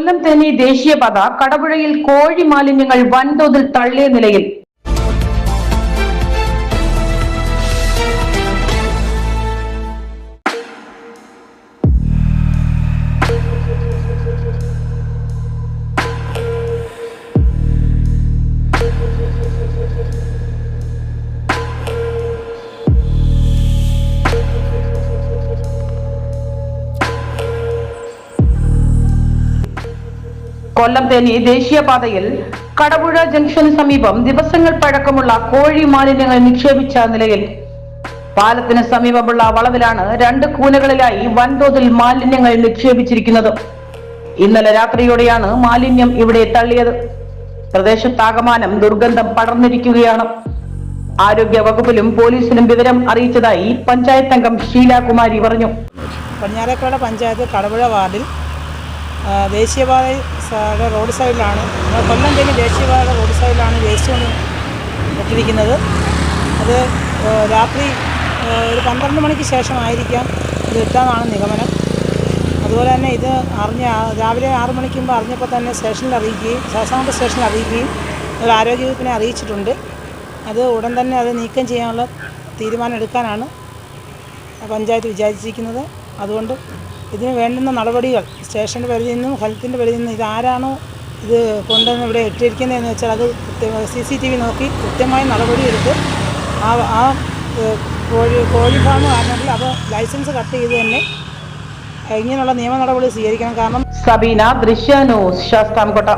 കൊല്ലം തേനി ദേശീയപാത കടപുഴയിൽ കോഴി മാലിന്യങ്ങൾ വൻതോതിൽ തള്ളിയ നിലയിൽ കൊല്ലം തേനി ദേശീയപാതയിൽ കടപുഴ ജംഗ്ഷന് സമീപം ദിവസങ്ങൾ പഴക്കമുള്ള കോഴി മാലിന്യങ്ങൾ നിക്ഷേപിച്ച നിലയിൽ. പാലത്തിന് സമീപമുള്ള വളവിലാണ് രണ്ട് കൂനകളിലായി വൻതോതിൽ മാലിന്യങ്ങൾ നിക്ഷേപിച്ചിരിക്കുന്നത്. ഇന്നലെ രാത്രിയോടെയാണ് മാലിന്യം ഇവിടെ തള്ളിയത്. പ്രദേശത്താകമാനം ദുർഗന്ധം പടർന്നിരിക്കുകയാണ്. ആരോഗ്യ വകുപ്പിലും പോലീസിലും വിവരം അറിയിച്ചതായി പഞ്ചായത്ത് അംഗം ഷീലാകുമാരി പറഞ്ഞു. പടിഞ്ഞാറേക്കോട പഞ്ചായത്ത് കടപുഴ വാർഡിൽ ദേശീയപാത റോഡ് സൈഡിലാണ്. നമ്മുടെ കൊല്ലം തന്നെ ദേശീയപാത റോഡ് സൈഡിലാണ് വേസ്റ്റ് കൊണ്ട് ഇട്ടിരിക്കുന്നത് അത് രാത്രി ഒരു പന്ത്രണ്ട് മണിക്ക് ശേഷമായിരിക്കാം ഇത് ഇട്ടതെന്നാണ് നിഗമനം. അതുപോലെ തന്നെ ഇത് അറിഞ്ഞ രാവിലെ ആറ് മണിക്ക് മുമ്പ് അറിഞ്ഞപ്പോൾ തന്നെ സ്റ്റേഷനിൽ അറിയിക്കുകയും ശാസ്താംകോട്ട സ്റ്റേഷനിൽ അറിയിക്കുകയും ഒരു ആരോഗ്യവകുപ്പിനെ അറിയിച്ചിട്ടുണ്ട്. അത് ഉടൻ തന്നെ അത് നീക്കം ചെയ്യാനുള്ള തീരുമാനം എടുക്കാനാണ് പഞ്ചായത്ത് വിചാരിച്ചിരിക്കുന്നത്. അതുകൊണ്ട് ഇതിന് വേണ്ടുന്ന നടപടികൾ സ്റ്റേഷന്റെ പരിധിയിൽ നിന്നും ഹെൽത്തിന്റെ പരിധിയിൽ നിന്നും ഇതാരാണോ ഇത് കൊണ്ടുവന്ന് ഇവിടെ ഇട്ടിരിക്കുന്നതെന്ന് വെച്ചാൽ അത് സി സി ടി വി നോക്കി കൃത്യമായ നടപടി എടുത്ത് ആ ആ കോഴി കോഴി ഫാം ആണെങ്കിൽ അത് ലൈസൻസ് കട്ട് ചെയ്ത് തന്നെ ഇങ്ങനെയുള്ള നിയമ നടപടി സ്വീകരിക്കണം. കാരണം സബീന ദൃശ്യ ന്യൂസ് ശാസ്താംകോട്ട.